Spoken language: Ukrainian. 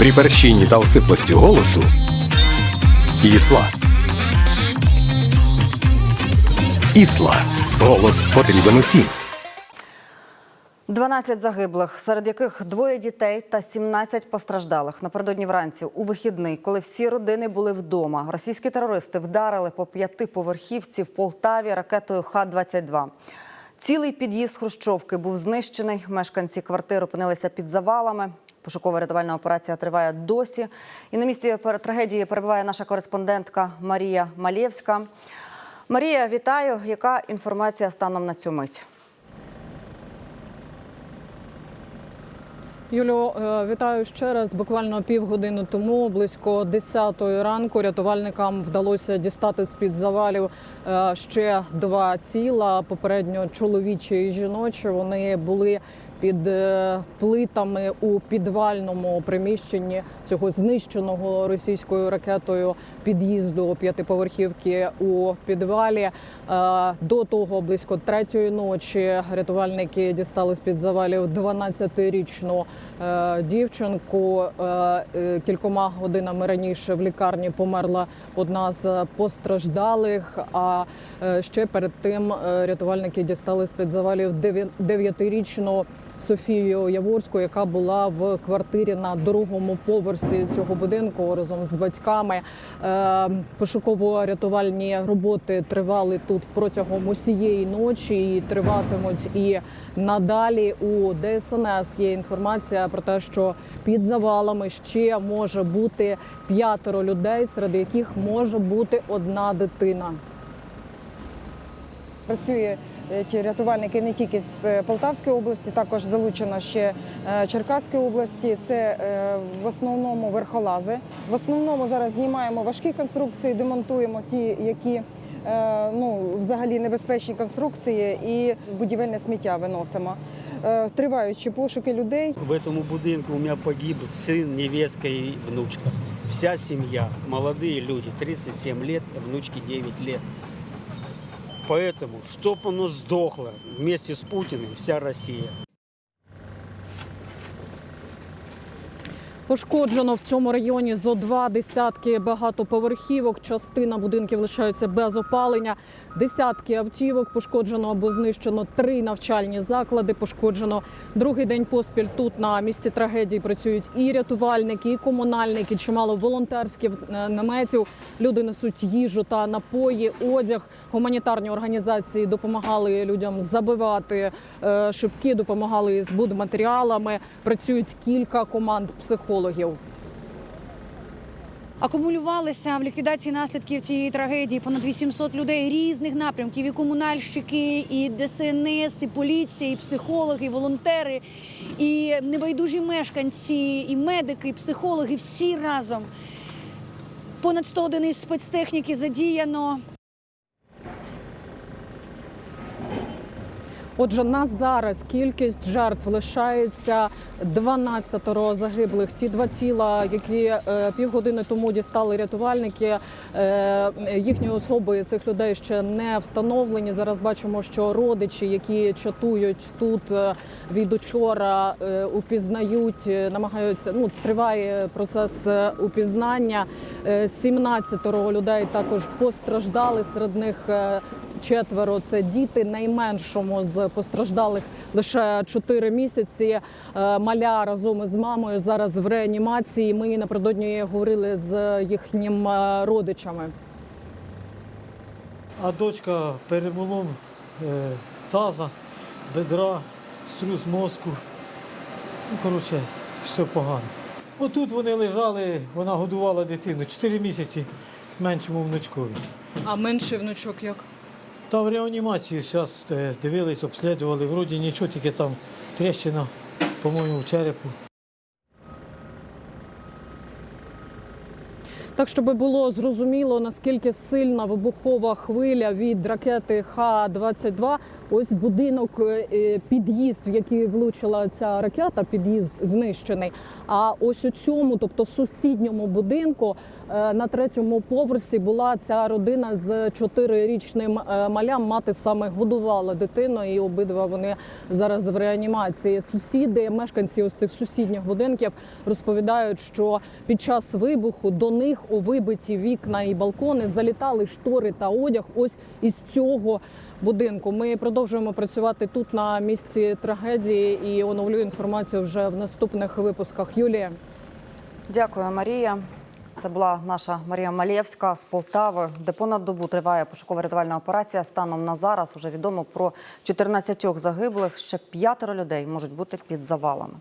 При перщині та осиплості голосу Ісла. Ісла. Голос потрібен усім. 12 загиблих, серед яких двоє дітей та 17 постраждалих. Напередодні вранці у вихідний, коли всі родини були вдома, російські терористи вдарили по п'ятиповерхівці в Полтаві ракетою Х-22. Цілий під'їзд Хрущовки був знищений. Мешканці квартир опинилися під завалами. Пошукова рятувальна операція триває досі. І на місці трагедії перебуває наша кореспондентка Марія Малєвська. Марія, вітаю. Яка інформація станом на цю мить? Юлю, е, вітаю ще раз. Буквально півгодини тому, близько 10-ї ранку, рятувальникам вдалося дістати з під завалів е, ще два тіла. Попередньо чоловіче і жіноче. Вони були під е, плитами у підвальному приміщенні цього знищеного російською ракетою під'їзду п'ятиповерхівки у підвалі. Е, до того близько третьої ночі рятувальники дістали з під завалів 12-річну е, дівчинку. Кількома годинами раніше в лікарні померла одна з постраждалих. А ще перед тим рятувальники дістали з під завалів 9-річну Софією Яворською, яка була в квартирі на другому поверсі цього будинку разом з батьками. Е, пошуково-рятувальні роботи тривали тут протягом усієї ночі і триватимуть і надалі. У ДСНС є інформація про те, що під завалами ще може бути п'ятеро людей, серед яких може бути одна дитина. Працює ті рятувальники не тільки з е, Полтавської області, також залучено ще е, Черкаської області. Це е, в основному верхолази. В основному зараз знімаємо важкі конструкції, демонтуємо ті, які е, ну, взагалі небезпечні конструкції, і будівельне сміття виносимо. Е, Тривають ще пошуки людей. В этом будинку у меня погиб сын, невестка и внучка. Вся семья, молодые люди, 37 лет, а внучке 9 лет. Поэтому, чтоб оно сдохло вместе с Путиным, вся Россия. Пошкоджено в цьому районі зо два десятки багатоповерхівок. Частина будинків лишаються без опалення. Десятки автівок пошкоджено або знищено три навчальні заклади. Пошкоджено другий день поспіль. Тут на місці трагедії працюють і рятувальники, і комунальники, чимало волонтерських е, наметів. Люди несуть їжу та напої, одяг. Гуманітарні організації допомагали людям забивати е, шибки, допомагали з будматеріалами. Працюють кілька команд психологів. Акумулювалися в ліквідації наслідків цієї трагедії понад 800 людей різних напрямків: і комунальщики, і ДСНС, і поліція, і психологи, і волонтери, і небайдужі мешканці, і медики, і психологи всі разом. Понад 100 одиниць спецтехніки задіяно. Отже, на зараз кількість жертв лишається 12 загиблих. Ті два тіла, які е, півгодини тому дістали рятувальники, е, їхні особи цих людей ще не встановлені. Зараз бачимо, що родичі, які чатують тут е, від учора, упізнають, намагаються. Ну триває процес упізнання. Е, 17 людей також постраждали. Серед них четверо це діти. Найменшому з постраждалих лише 4 місяці. Е, Маля разом із мамою зараз в реанімації. Ми напередодні говорили з їхнім е, родичами. А дочка перелом е, таза, бедра, струс мозку. Ну, коротше, все погано. Отут вони лежали, вона годувала дитину 4 місяці меншому внучкові. А менший внучок як? Та в реанімацію зараз дивились, обслідували, вроді нічого, тільки там тріщина, по-моєму, в черепу. Так, щоб було зрозуміло, наскільки сильна вибухова хвиля від ракети Х-22 Ось будинок, е, під'їзд, в який влучила ця ракета, під'їзд знищений. А ось у цьому, тобто сусідньому будинку, е, на третьому поверсі була ця родина з чотирирічним е, малям. Мати саме годувала дитину, і обидва вони зараз в реанімації. Сусіди, мешканці ось цих сусідніх будинків розповідають, що під час вибуху до них у вибиті вікна і балкони залітали штори та одяг. Ось із цього будинку. Ми продовжуємо працювати тут на місці трагедії і оновлю інформацію вже в наступних випусках. Юлія. Дякую, Марія. Це була наша Марія Малєвська з Полтави, де понад добу триває пошукова рятувальна операція. Станом на зараз уже відомо про 14 загиблих. Ще п'ятеро людей можуть бути під завалами.